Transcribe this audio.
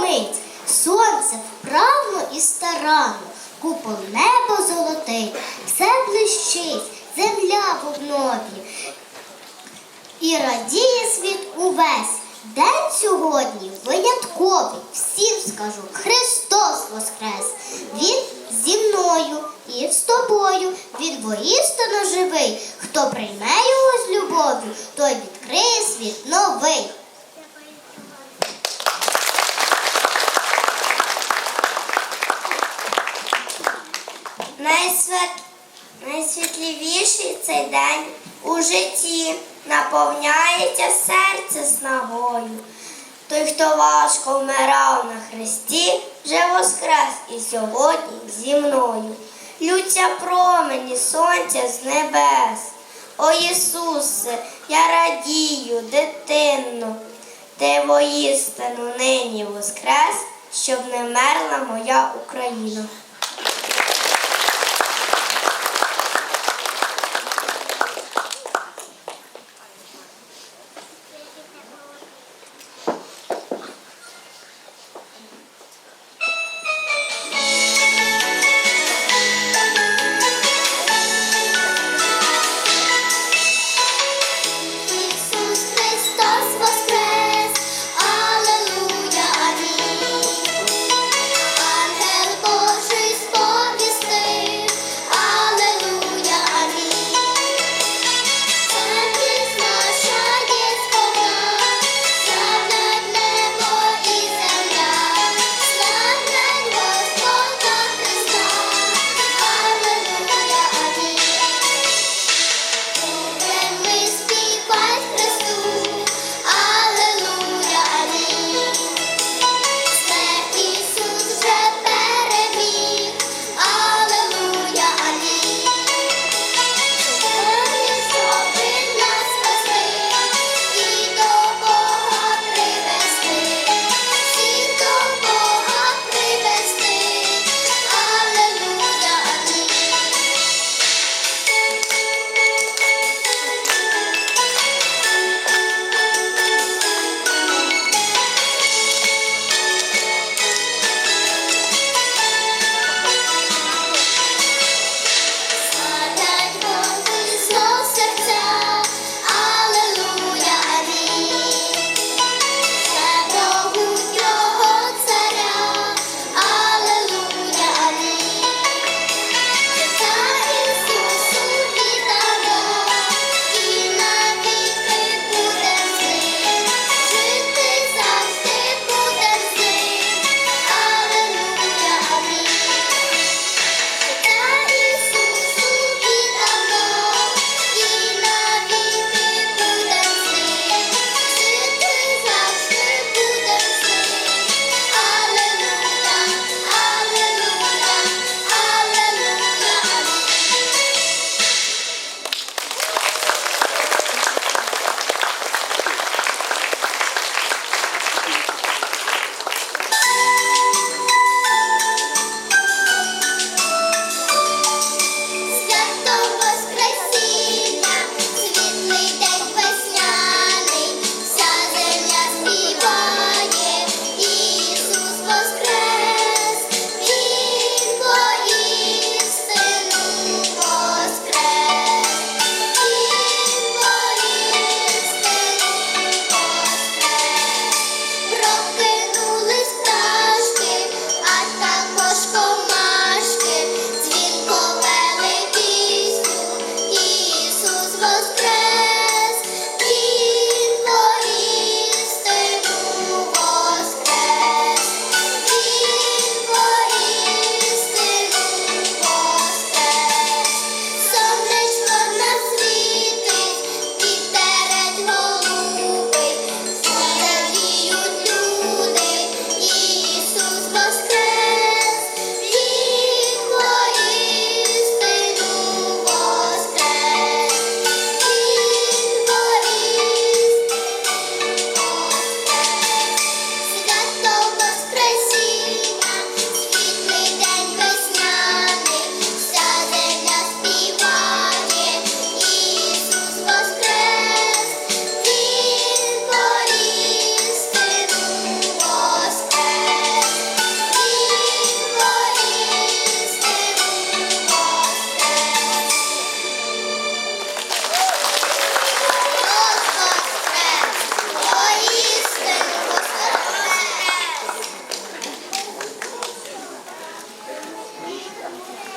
мить. Сонце вправно і старанно, купол небо золотий, все блищить, земля в обнові. І радіє світ увесь. День сьогодні винятковий. Всім скажу, Христос Воскрес! Він зі мною і з тобою. Він воістину живий. Хто прийме його з любов'ю, той відкриє світ новий. Найсвят... Найсвітлівіший цей день у житті наповняється серце снагою. Той, хто важко вмирав на хресті, вже воскрес і сьогодні зі мною. Лються промені сонця з небес. О Ісусе, я радію, дитино, ти воістину нині воскрес, щоб не мерла моя Україна.